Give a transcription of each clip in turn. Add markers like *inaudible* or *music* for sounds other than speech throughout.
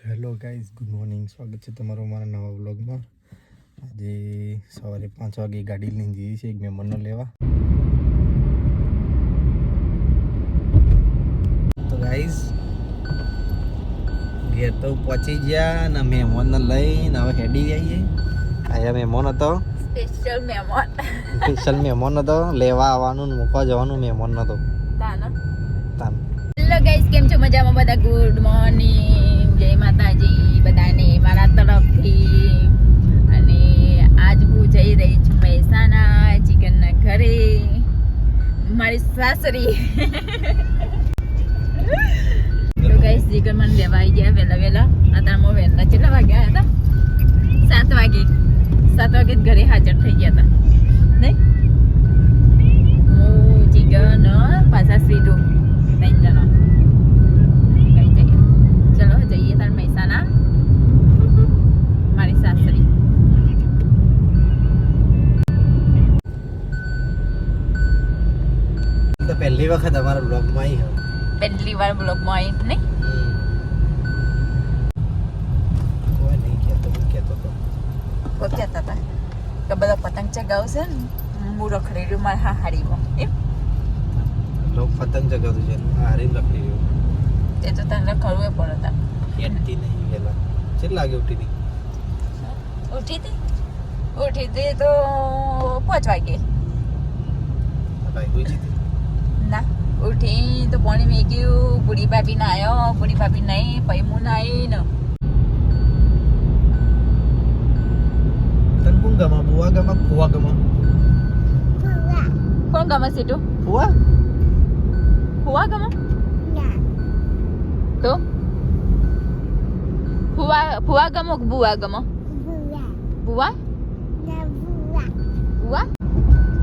તો hello guys good morning. સ્વાગત છે તમારું મારા નવા વ્લોગમાં. આજે સવારે પાંચ વાગે ગાડી લઈને જઈએ છીએ એક મહેમાનને લેવા. તો ગાઈઝ ઘેર તો પહોંચી ગયા ને મહેમાનને લઈને હવે હેડી જઈએ આયા મહેમાન હતો. સ્પેશિયલ મહેમાન સ્પેશિયલ મહેમાન હતો. લેવા આવવાનું ને મૂકવા જવાનું મહેમાન હતો હેલો ગાઈઝ કેમ છો? મજામાં બધા? ગુડ મોર્નિંગ જય માતાજી બધાને મારા તરફથી. અને આજ હું જઈ રહી છું મહેસાણા ચિકનના ઘરે. મારી સાસરી. તો ગાઈસ ચિકન મને લેવા આવી ગયા વહેલા વહેલા. અત્યારે હું વહેલા કેટલા વાગ્યા હતા? સાત વાગે. સાત વાગે ઘરે હાજર થઈ ગયા હતા. નહીં? હું ચિકન, પાછા સ્વીટું, ત્રણ જણા. ચલો જઈએ તાર મહેસાણા મારી સાસરી તો પહેલી વખત અમારા બ્લોગમાં આવી હા પહેલી વાર બ્લોગમાં આવી નહીં કોઈ નહીં કહેતો હું કહેતો તો કોઈ કહેતા હતા કે બધા પતંગ ચગાવશે ને હું રખડી રહ્યું મારા હા હાડીમાં એમ લોક પતંગ ચગાવતું છે હારી રહ્યો તે તો તને રખડવું પડે હતા. હેડતી નહીં પેલા કેટલા લાગે ઉઠી હતી? ઉઠી હતી ઉઠી હતી તો પાંચ વાગે. ના ઉઠી તો પાણી મેગ્યું બુડી ભાભી ના આવ્યો બુડી ભાભી નહીં પછી હું ના આવી ને તને કોણ ગમા? બુવા ગમા ફુવા ગમા? કોણ ગમે સીટું? ફુવા? ફુવા ગમે? તો? ભુવા ભુવા ગમો કે બુવા ગમો? ભુવા. ભુવા?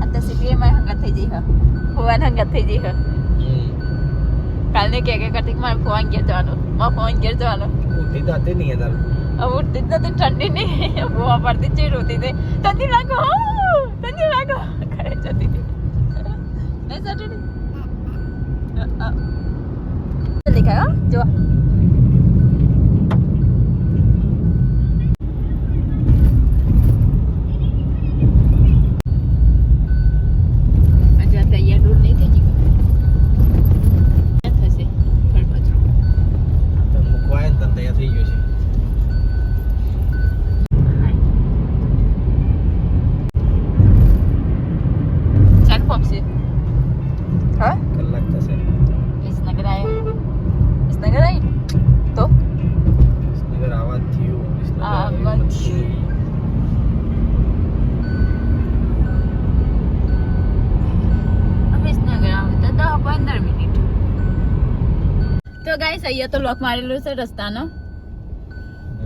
અત્યારે સીટી એમાં હંગાત થઈ જઈ હ. ભુવા હંગાત થઈ જઈ હ. કાલને કે કે કરતી કે મારે ફોન ઘેર જવાનું. મારે ફોન ઘેર જવાનું. ઉઠી દાતે નહીં યાર હવે ઉઠતી જ નથી ઠંડી નહીં. ભુવા પડતી ચીડ ઉઠી હતી ઠંડી લાગો ઠંડી લાગો ઘરે જતી હતી નહીં જતી હતી અ, અ. દેખાય હો અહીંયા તો લોક મારેલો છે રસ્તાનો.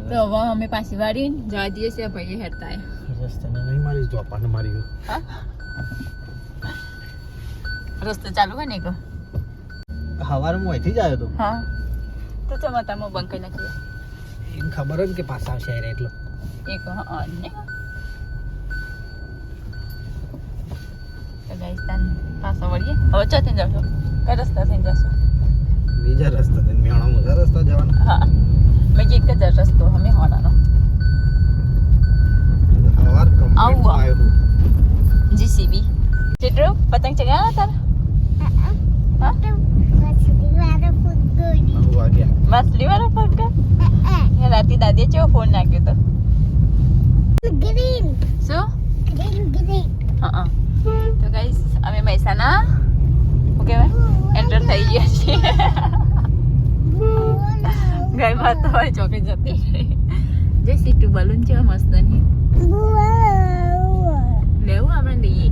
તો હવે અમે પાછી વાળી જવા દઈએ છીએ ભાઈ હેરતા રસ્તાને નહીં મારી ચોપાને મારી રસ્તો ચાલુ હોય ને એક? સવારમાં અહીંથી જ આવ્યો તો હા. તો ચમતામાં બંધ કરી નાખીએ. એને ખબર જ કે પાછા આવશે યાર એટલો. એક હા ને તો ગાઈસ તાન પાછા વળીએ. હવે ચોથી જશો? કઈ રસ્તા થઈને જશો? બીજા રસ્તા થઈને મેળા મોટા રસ્તા જવાનો. હા. મેં એક જ રસ્તો અમે હોડાનો સવાર કમ્પ્લીટ આવ્યો હું. જીસીબી ચિત્રો પતંગ ચગાવ્યા તારા? માછલી વાળો રાતે દાદીએ ચેવો ફોન નાખ્યો તો? શું? હા તો ગાઈસ અમે મહેસાણા શું કહેવાય? એન્ટર થઈ ગયા છીએ. ગઈ વાત તો હવે ચોકે જતી રહી. જે સીટું બલૂન છે મસ્ત નહીં લેવું આપણે લઈએ.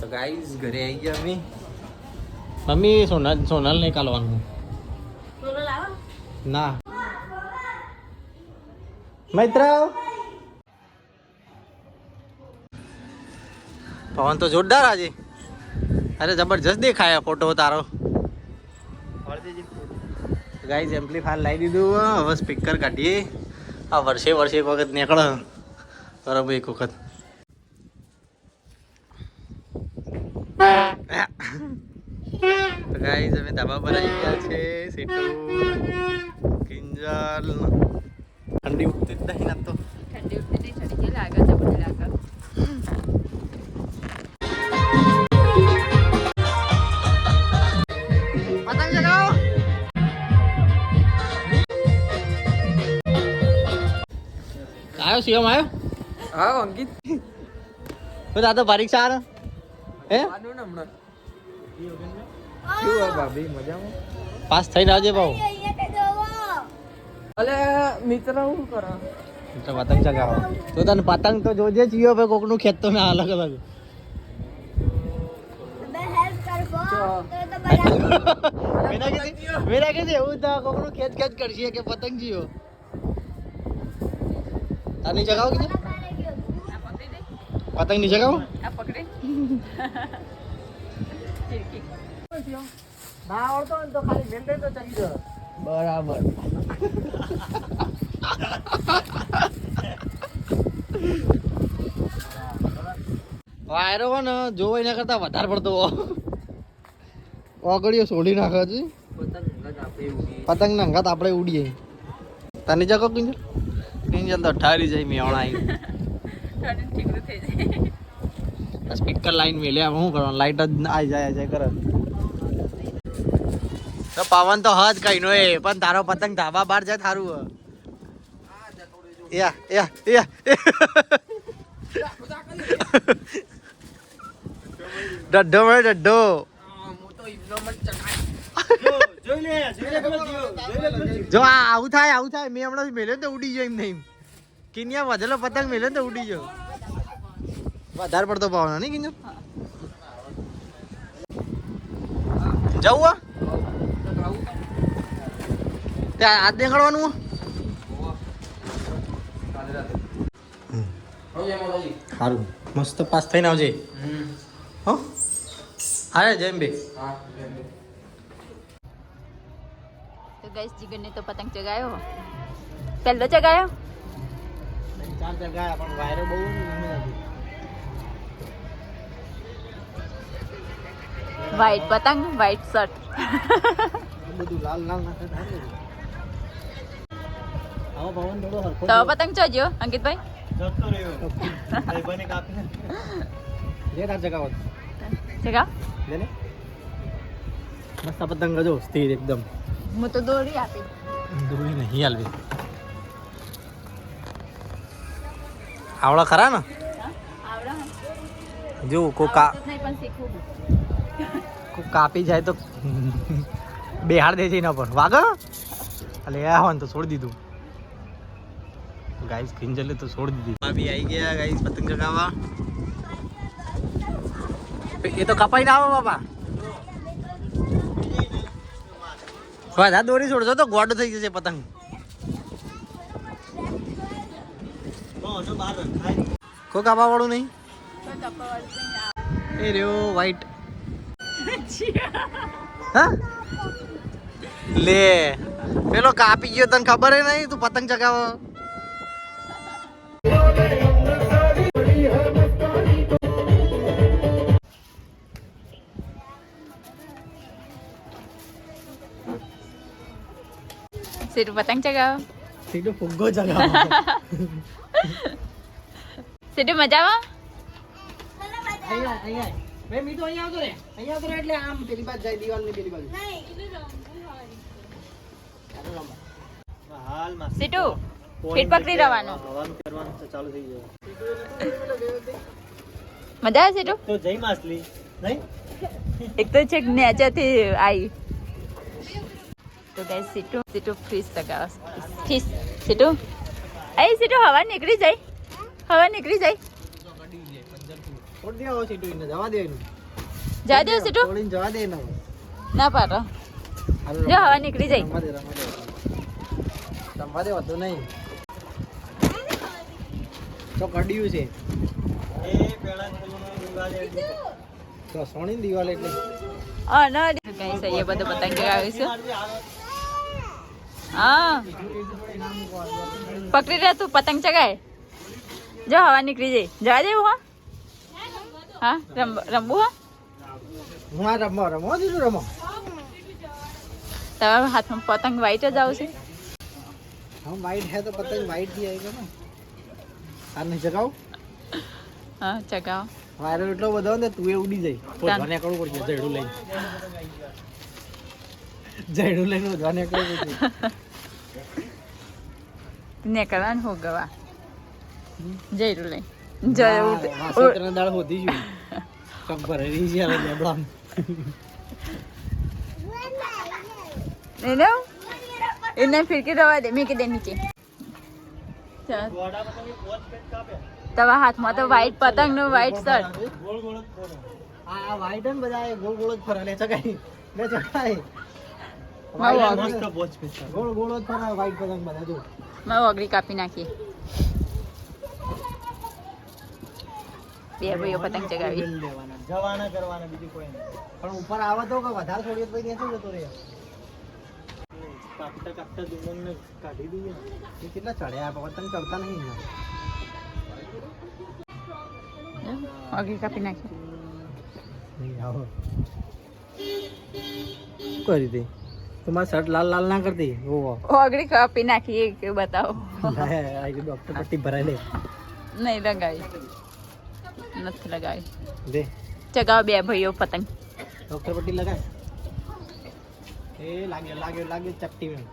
તો ગાઈઝ ઘરે આવી ગયા અમે. મમ્મી સોનલ સોનલ નહીં કાલવાનું. ના. મૈત્ર પવન તો જોરદાર આજે. અરે જબરજસ્ત દેખાય ફોટો તારો. ગાઈઝ એમ્પ્લીફાયર લાવી દીધું. હવે સ્પીકર કાઢીએ. આ વર્ષે વર્ષે એક વખત નીકળે. બરાબર એક વખત. ગાઈઝ અમે ધાબા પર આવી ગયા છે. સીટુ કિંજલ. કિંજલ ઠંડી ઉઠતી જ નહીં ના તો ઠંડી ઉઠતી નહીં ઠંડી લાગે છે લાગે. આવ્યો સીએમ આવ્યો હા અંકિત તો આ તો પરીક્ષા આ હે આનું ને હમણાં કેવું ભાભી મજામાં પાસ થઈને આવજે ભાઉ અલે મિત્ર હું કરો તો પતંગ ચગાવો તો તને પતંગ તો જોજે જીઓ ભાઈ કોકનું ખેંચતો ના અલગ અલગ મેરા કે એવું તો કોકનું ખેત ખેત કરશે કે પતંગ જીઓ કીધું આ પતંગ નીચે ચગાવો આ પકડી ચીરકી ના આવડતો ને તો ખાલી મેંદે તો બરાબર વાયરો હોય ને જોવો એના કરતા વધારે પડતો ઓગળીઓ સોડી નાખે છે. પતંગ પતંગ ના અંગાત આપણે ઉડીએ. તને જગો કિંજલ? કિંજલ અંદર ઠારી જાય મેં જાય. સ્પીકર લાઈન મેલ્યા શું કરવાનું? લાઈટ જ આ જાય આઈ જાય કરે. તો પવન તો હજ કઈ નો એ પણ તારો પતંગ ધાબા બહાર જાય થારું યા યા યા. ડડ્ડો મળે ડડ્ડો જો આ આવું થાય આવું થાય. મેં હમણાં મેલ્યો ને તો ઉડી જાય એમ નહીં. કિનિયા વધેલો પતંગ મેલે ને તો ઉડી ગયો. વધારે પડતો ભાવના નહીં કિન્યો? જવું આ ત્યાં હાથ દેખાડવાનું સારું મસ્ત પાસ થઈને આવજે. હો? હા જેમ બે તો ગાઈસ જીગરને તો પતંગ ચગાયો. પહેલો ચગાયો. ચાર જગ્યા પણ વાયરો બહુ વ્હાઈટ પતંગ વ્હાઈટ શર્ટ બધું લાલ લાલ નાખે તો પતંગ ચોજ્યો અંકિતભાઈ? જતો રહ્યો ભાઈને કાપી લે તાર જગાવો ચગાવ લે લે મસ્ત પતંગ જો સ્થિર એકદમ. હું તો દોરી આપી. દોરી નહીં હાલવી. આવડા ખરા ને? જોવું જો કો કા કાપી જાય તો બેહાડ દે છે એના પર. વાગ એટલે એ હોન તો છોડી દીધું. ગાઈસ કિંજલે તો છોડી દીધી. ભાભી આવી ગયા ગાઈસ પતંગ ચગાવવા. એ તો કપાઈ ના આવો બાપા. બધા દોરી છોડજો તો ગોડો થઈ જશે પતંગ. કો કાપા વાળું નહીં? એ રહ્યો વ્હાઈટ હા? લે પેલો કાપી ગયો તને ખબર હે નહીં તું પતંગ ચગાવો. સીટુ પતંગ ચગાવો. સીધો ફુગ્ગો ચગાવ. *laughs* સીટુ મજામાં મજા આવે એક તો છે નેચરથી આવી તો ગાઈસ સીટુ સીટુ ફ્રીજ ચગાવો ફીસ સીટુ અહીં સીટુ હવા નીકળી જાય. હવા નીકળી જાય. આવો જવા દે સીટુ? જવા દે ના પાડો. જો હવા નીકળી જાય. રમવા દે વધુ નહીં. તો કડ્યું છે. એ પેલા તો સોની દિવાલ એટલે. હા ના કઈ સહી એ બધું પતંગ ચગાવીશું હા. પકડી રહ્યા તું પતંગ ચગાય. જો હવા નીકળી જઈ. જવા દેવું હા? હા રમવું હા? હું આ રમવા રમવા દીધું રમો તમારા હાથમાં પતંગ વાઈટ જ આવશે. હમ વાઈટ હે તો પતંગ વાઈટથી આવી ગયો આને ચગાવ હા ચગાવ વાયરલ એટલો બધો ને તું એ ઉડી જાય. પોતાને કરવું પડશે લઈને. ને કરવાનું *laughs* હોગવા. લઈ. હા, જયું વાસંત્રના દાળ હોતી છું કપ ભરેલી છે હવે લેબડામાં. એને? એને ફિરકી રવા દે મેં દે નીચે. તમારા હાથમાં તો વ્હાઈટ પતંગનું વ્હાઈટ શર્ટ આ આ white હે ને બધા ગોળ ગોળ જ ફરે લે ચગાઈ લે ચગાઈ મારો White કાપી મસ્ત ગોળ ગોળ જ ફરે white પતંગ બધા જો મારું અગડી કાપી નાખીએ બે ભાઈઓ પતંગ ચગાવી જવાના કરવાના બીજું કોઈ નહીં. પણ ઉપર આવે તો કે વધારે છોડીએ તો ક્યાં જતો રહે? કાપતા કાપતા દુમંગને કાઢી દઈએ. એ કેટલા ચડ્યા પતંગ ચડતા નહીં ને. અગડી કાપી નાખી. નહીં આવો. કરી રીતે? તમારા શર્ટ લાલ લાલ ના કરતી? ઓ અગડી કાપી નાખીએ કે બતાવો. ડોક્ટર પટ્ટી ભરાઈ લે. નહીં લગાવી નથી લગાવી. દે. ચગાવ બે ભાઈઓ પતંગ. ડોક્ટર પટ્ટી લગાય. એ લાગ્યો લાગ્યો લાગ્યો ચપટી में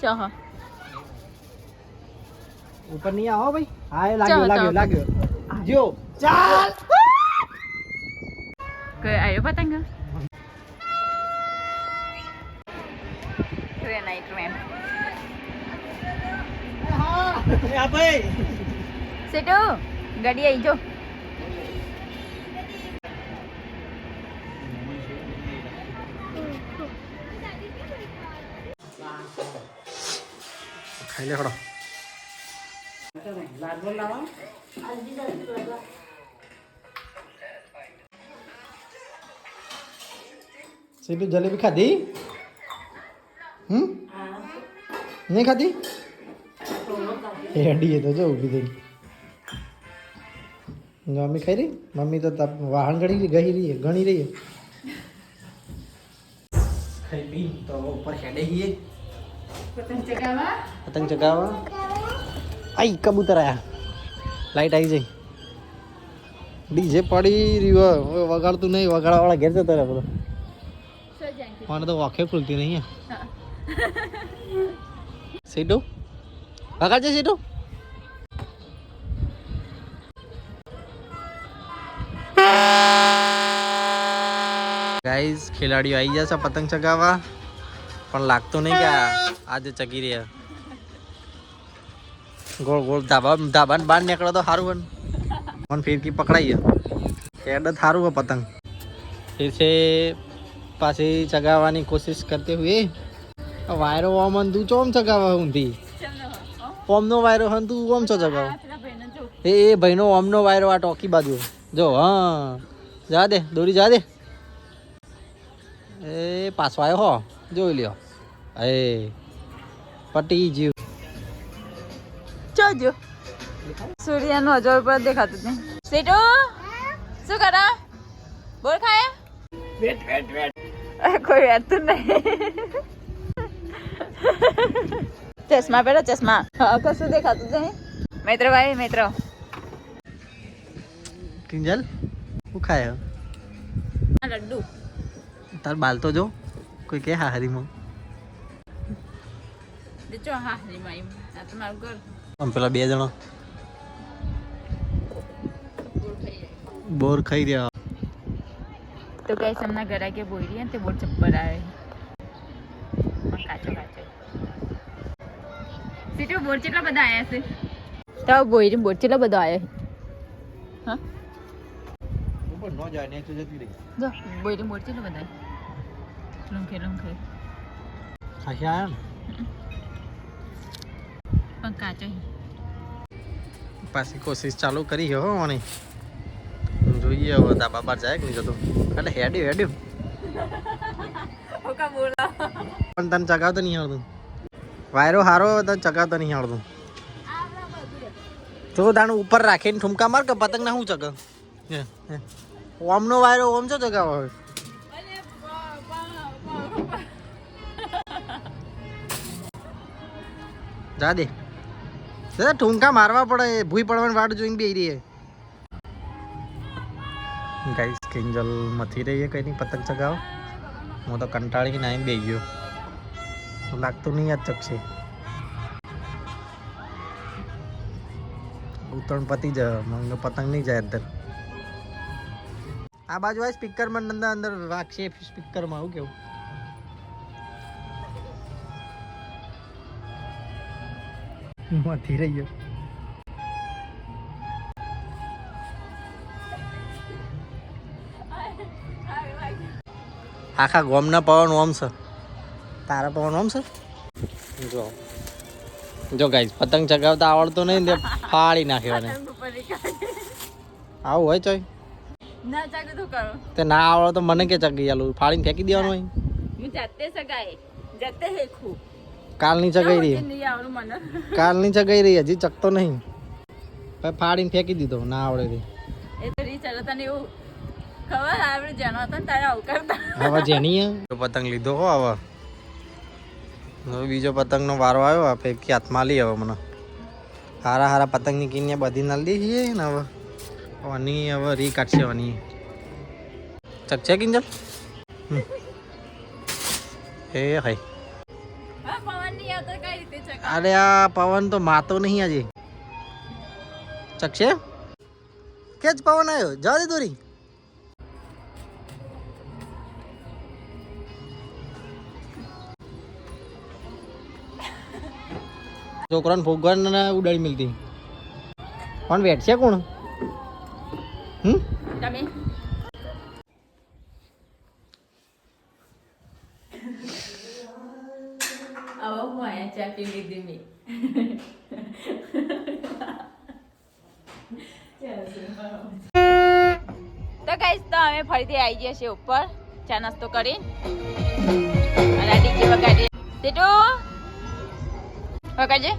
ચહ ઉપર નહીં આવો ભાઈ. હા એ લાગ્યો લાગ્યો લાગ્યો. જો ચાલ. કોઈ આવ્યો પતંગ? ટ્રેન આઈ ટ્રેન આ ભાઈ. સેટુ? ગાડી આવી જો. ખાઈ લે ખડો સીધું જલેબી ખાધી? હમ? નહીં ખાધી? હેડી એ તો જો ઊભી થઈ મમ્મી ખાઈ રહી મમ્મી તો તાપ- ગણી ગઈ રહી ગણી રહી છે. ખાઈ પી તો ઉપર હેડે છીએ પતંગ ચગાવવા? આઈ કબૂતર આયા. લાઈટ આવી જઈ. ડીજે પડી રહ્યું હવે વગાડતું નહીં વગાડવા વાળા ઘેર જતા રહ્યા બધો. મને તો વાંખે ખુલતી નહીં. સીટુ? વગાડજે સીટુ. ગાઈઝ ખેલાડીઓ આવી જશે પતંગ ચગાવવા. પણ લાગતું નહીં કે આજે ચગી રહ્યા. ગોળ ગોળ ધાબા ધાબા બહાર નીકળે તો સારું બન પણ મને ફિરકી પકડાઈ ગયો. જ સારું હોય પતંગ. ફિરસે પાછી ચગાવવાની કોશિશ કરતી હોય. વાયરો ઓમ તું ચોમ ચગાવવા ઊંધી ઓમનો વાયરો હન તું ઓમ છો ચગાવ? એ ભાઈનો ઓમનો વાયરો આ ટોકી બાજુ. જો હા. જા દે દોરી જા દે. એ પાછો આવ્યો હો. જોઈ લ્યો. એ પટી જીવ જોજો સૂર્યનું હજાર ઉપર દેખાતું નહીં. સેટુ શું કરા? બોલ ખાય? Wait wait wait. કોઈ વેટતું નહીં. ચશ્મા પહેરો ચશ્મા. કશું દેખાતું નહીં. મિત્ર ભાઈ મિત્ર. કિંજલ હું ખાય લડ્ડુ. તાર બાલ તો જો કોઈ કે હા હરીમાં. જો હા લીમાઈ આ તમારું મારું ઘર. આમ પેલા બે જણા. બોર ખાઈ રહ્યા. તો કઈ સમના ઘરા કે બોઈ રહ્યા તે બોર ચપ્પર આવે. કાચો કાચો. સીટો બોર ચેટલા બધા આયા છે? તો બોઈ બોર ચેટલા બધા આયા હા? ઉપર ન જાય ને જતી રહી. જો બોઈ બોર કેટલા બધા લંખે લંખે. ખાસી આયા ને? પણ કાચો પાછી કોશિશ ચાલુ કરી હો મને જોઈએ હવે ધાબા બાર જાય કે નહીં જતો. એટલે હેડ્યું હેડ્યું. પણ તને ચગાવતો નહીં આવડતું. વાયરો હારો તને ચગાવતો નહીં આવડતું. તો દાણ ઉપર રાખીને ઠુમકા માર કે પતંગ ના હું ચગ ઓમનો વાયરો ઓમ છો ચગાવો હોય? જા દે દાદા, ઠુંકા મારવા પડે, ભૂઈ પડવાની વાટ જોઈને બે રહીએ. ગાઈસ કિંજલ મથી રહીએ, કઈ નહીં, પતંગ ચગાવો. હું તો કંટાળી નાઈને બે ગયો. લાગતું નહીં આ ચકશે ઉત્તરણ પતી જ પતંગ નહીં જાય અંદર. આ બાજુ આ સ્પીકરમાં અંદર અંદર વાગશે સ્પીકરમાં આવું કેવું. મથી રહી ગયો. આખા ગોમના પવન ઓમ છે. તારા પવન ઓમ છે? જો. જો ગાઈસ પતંગ ચગાવતા આવડતો નહીં તે ફાડી નાખ્યો આવું હોય ચોય ના ચાગે તો કરો. તે ના આવડે તો મને કે ચગી આલું. ફાડીને ફેંકી દેવાનું હોય હું જાતે સગાઈ. જાતે હેખું કાલની ચગાઈ રહી. કાલની ચગાઈ રહી. હજી ચકતો નહીં. પછી ફાડીને ફેંકી દીધો. ના આવડે રે એ તો રી ચાલો તને એવું ખબર? આવડે જાણો હતા ને તારે આવું કરતા. હવે જેની? પતંગ લીધો હો હવે. હવે બીજો પતંગનો વારો આવ્યો. આ ફેંકી હાથમાં લઈ હવે મને. હારા હારા પતંગની કિન્યા બધી નાલી દીધી છે ને હવે. આની હવે રી કાઢશે આની ચકશે કિંજલ હમ. એ હાય ચકા અરે આ પવન તો માતો નહીં આજે ચકશે કે જ પવન આવ્યો જવા દે દોરી છોકરાને ભોગવાન ઉડાડી મિલતી પણ બેઠશે કોણ તમે? આવો હું આયા ચા પી લીધી મેં. તો કહીશ તો અમે ફરીથી આવી ગયા છીએ ઉપર ચા નાસ્તો કરી અને આ ડીજે વગાડી સીટુ વગાડજે.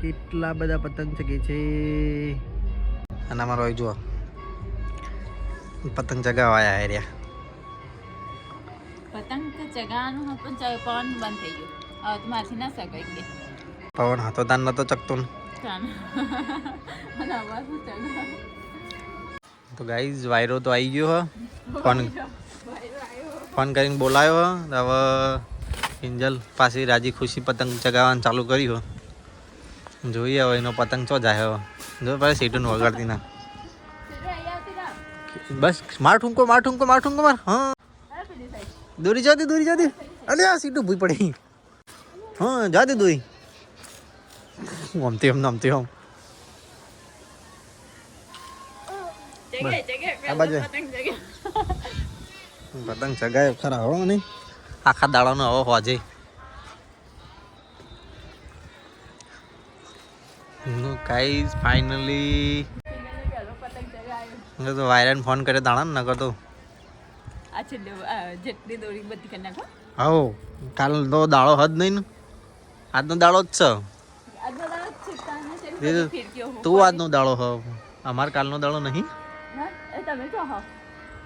કેટલા બધા પતંગ ચગે છે? અને અમારો અહીં જુઓ. પતંગ ચગાવવા આવ્યા એરિયા પતંગ તો ચગાવવાનું હતું પણ પવન બંધ થઈ ગયું. હવે તો મારથી ના શકાય કે પવન હતો તાન નતો ચકતો તો ગાઈઝ વાયરો તો આવી ગયો હ. ફોન ફોન કરીને બોલાયો હવે કિંજલ પાસે રાજી ખુશી પતંગ ચગાવવાનું ચાલુ કર્યું હો. જોઈએ હવે એનો પતંગ ચો જાય હવે જો પાછી સીટું વગાડતી ના. બસ માર ઠુંકો માર ઠુંકો માર ઠુંકો માર. હા. દોરી જાતી દોરી જાતી અલે આ સીટું ભૂઈ પડી. હા જાતી દોરી. આમતી આમ આમતી આમ આ બાજુ. પતંગ પતંગ ચગાય ખરા હો નહીં? આખા દાડાનો હવે હોજે. ગાઈઝ ફાઇનલી તો વાયરન ફોન કરે દાણા ને નકર તો. આ છેલ્લે જેટલી દોરી બધી કરી નાખો. હો કાલ તો દાડો હદ નહીં ને. આજનો દાડો જ છે. ને તું આજનો દાડો હ અમાર કાલનો દાડો નહીં?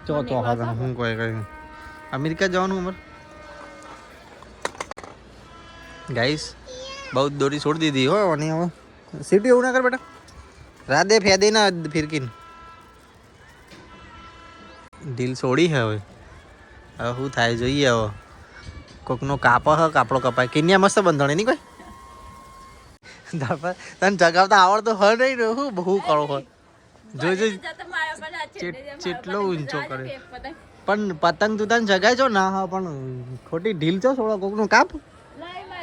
ચો ચો હા હું કોઈ કઈ અમેરિકા જવાનું અમાર. ગાઈસ બહુ દોરી છોડી દીધી હો અને હવે. સીટી એવું ના કર બેટા. રાધે ફેદે ના ફિરકીન. ઢીલ છોડી હે હવે. હવે શું થાય જોઈએ હવે. કોકનો કાપો હ કાપડો કપાય. કિન્યા મસ્ત બંધણ નહીં કોઈ? તને જગાવતા આવડતો હ નહીં શું? બહુ કરો હોય. જોઈ જોઈ. જતો મારા પર આ છેલ્લે જે મારો ચેટલો ઊંચો કરે. પણ પતંગ તું તને જગાય છો? ના હા પણ ખોટી ઢીલ છો થોડો કોકનું કાપ?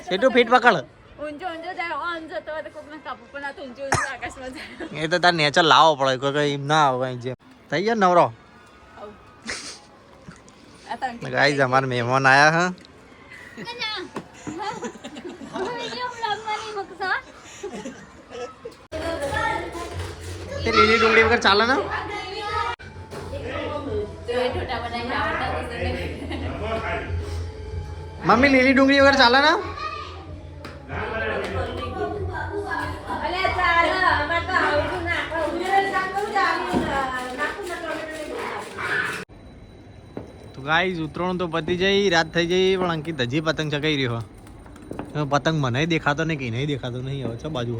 એટલું ફીટ પકડ. ઊંચો ઊંચો જાય ઓન જતો હોય તો કોકને કાપું પણ આ તો ઊંચો ઊંચો આકાશમાં જાય. એ તો તાર નેચર લાવવો પડે કોઈ કઈ ના આવે જેમ. થઈ ગયો નવરો? ગાઈઝ અમારા મહેમાન આયા હા. તે લીલી ડુંગળી વગર ચાલે ને. મમ્મી લીલી ડુંગળી વગર ચાલે ને? ગાઈસ ઉતરાણ તો પતી જઈ રાત થઈ જઈ પણ અંકિત હજી પતંગ ચગાઈ રહ્યો. પતંગ મને દેખાતો નહીં કે નહીં દેખાતો નહીં હવે છે બાજુ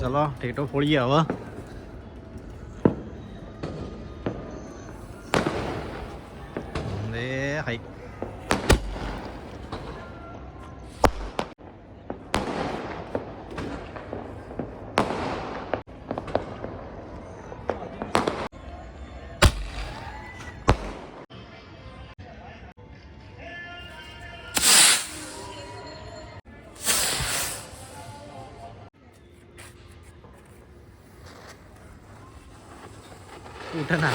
ચલો ટેટો ફોડીએ હવે. એ હાઈ उठ ना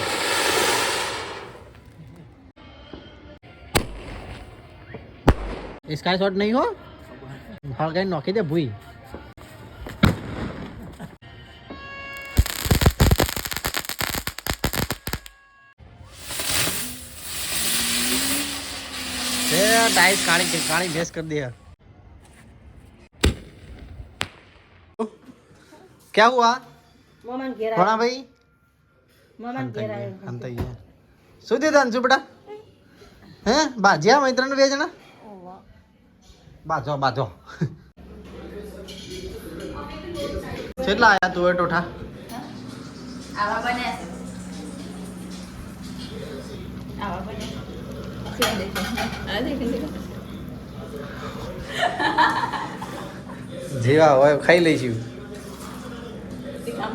स्काई शॉट नहीं हो हाल कहीं नौकी दे भूई टाइस काली काली बेस कर दिया क्या हुआ મામા શું થયું તને શું બેટા હે? બાજ્યા મૈત્રણ બે જણા? બાજો બાજો. કેટલા આયા તું એ ટોઠા? આવા બન્યા છે. આવા જેવા હોય ખાઈ લઈશું.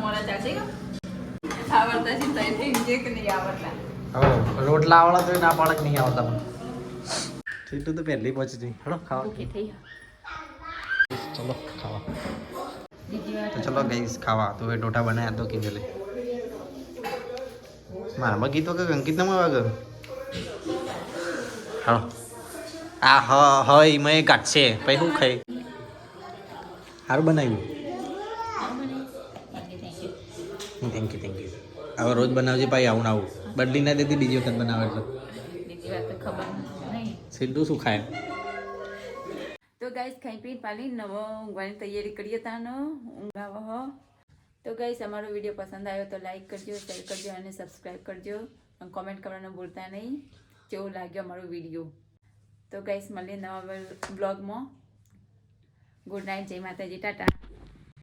મોડા ચાલશે કે? આવડતા છે તઈ થઈ છે કે નહીં આવડતા. રોટલા આવડા તો ના પાડક નહીં આવતા મને. સીટું તો પહેલી પહોંચી જઈ હડો ખાવા. ભૂખી થઈ ચલો ખાવા. તો ચલો ગઈશ ખાવા. તો એ ટોઠા બનાવ્યા તો કીધે મારા મારામાં ગીતો કે અંકિત ના વગર હાલો. આ હ હય મેં કાઢશે. પછી શું ખાઈ? સારું બનાવ્યું. થેન્ક યુ થેન્ક યુ હવે રોજ બનાવજે ભાઈ આવું આવું. બદલી ના દેતી બીજી વખત બનાવે એટલે. તો ખબર નહીં. સીધું શું ખાય? તો ગાઈસ ખાઈ પી પાલી નવો ઊંઘવાની તૈયારી કરીએ તાનો. ઊંઘાવો હો. તો ગાઈસ અમારો વીડિયો પસંદ આવ્યો તો લાઈક કરજો શેર કરજો અને સબસ્ક્રાઈબ કરજો. અને કોમેન્ટ કરવાનું ભૂલતા નહીં. કેવો લાગ્યો અમારો વીડિયો. તો ગાઈસ મળીએ નવા બ્લોગમાં ગુડ નાઇટ જય માતાજી ટાટા.